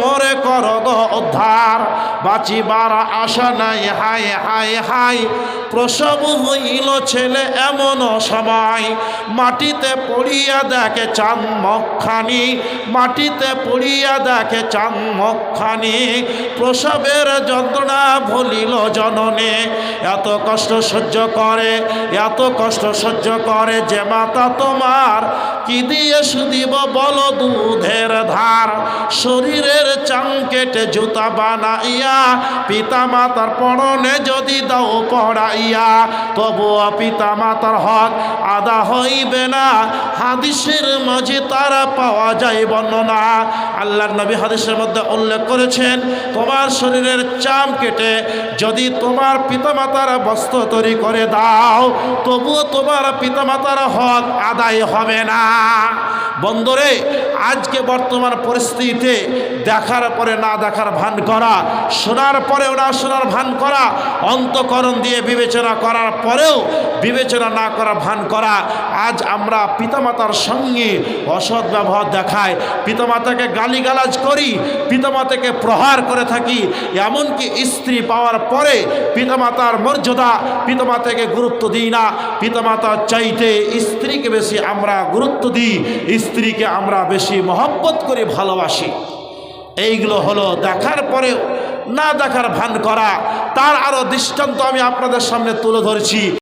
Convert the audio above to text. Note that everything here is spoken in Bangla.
মরে কর গো উদ্ধার, বাঁচিবার আশা নাই হাই হাই হাই প্রসব হইল ছেলে এমন সময়, মাটিতে পড়িয়া দেখে চান মক্ষানি মাটিতে পড়িয়া দেখে চান মক্ষানি প্রসবের যন্ত্রণা ভুলিল জননে। এত কষ্ট সহ্য করে, এত কষ্ট সহ্য করে যে মাতা তোমার কি দিয়ে সুদিব বল দুধের ধার? শরীরের চাং কেটে জুতা বানাইয়া পিতা মাতার পরনে যদি দাও পড়াইয়া, তবুও পিতা মাতার হক আদা হইবে না। হাদিসের মাঝে তারা পাওয়া যায় বর্ণনা। আল্লাহর নবী হাদিসের মধ্যে উল্লেখ করেছেন, তোমার শরীরের চাম কেটে যদি তোমার পিতামাতার বস্ত্র তৈরি করে দাও, তবুও তোমার পিতামাতার হক আদায় হবে না। বন্ধুরে, আজকে বর্তমান পরিস্থিতিতে দেখার পরে না দেখার ভান করা, শোনার পরেও না শোনার ভান করা, অন্তকরণ দিয়ে বিবেচনা করার পরেও বিবেচনা না করা ভান করা, আজ আমরা পিতামাতার সঙ্গে অসৎ ব্যবহার দেখায়। পিতামাতাকে গালিগালাজ করি, পিতামাতাকে প্রহার করে থাকি। এমনকি স্ত্রী পাওয়ার পরে পিতামাতার মর্যাদা পিতামাতাকে গুরুত্ব দিই না। পিতামাতার চাইতে স্ত্রীকে বেশি আমরা গুরুত্ব দিই, স্ত্রীকে আমরা বেশি মহব্বত করে ভালোবাসি। এইগুলো হলো দেখার পরেও না দেখার ভান করা। তার আরও দৃষ্টান্ত আমি আপনাদের সামনে তুলে ধরেছি।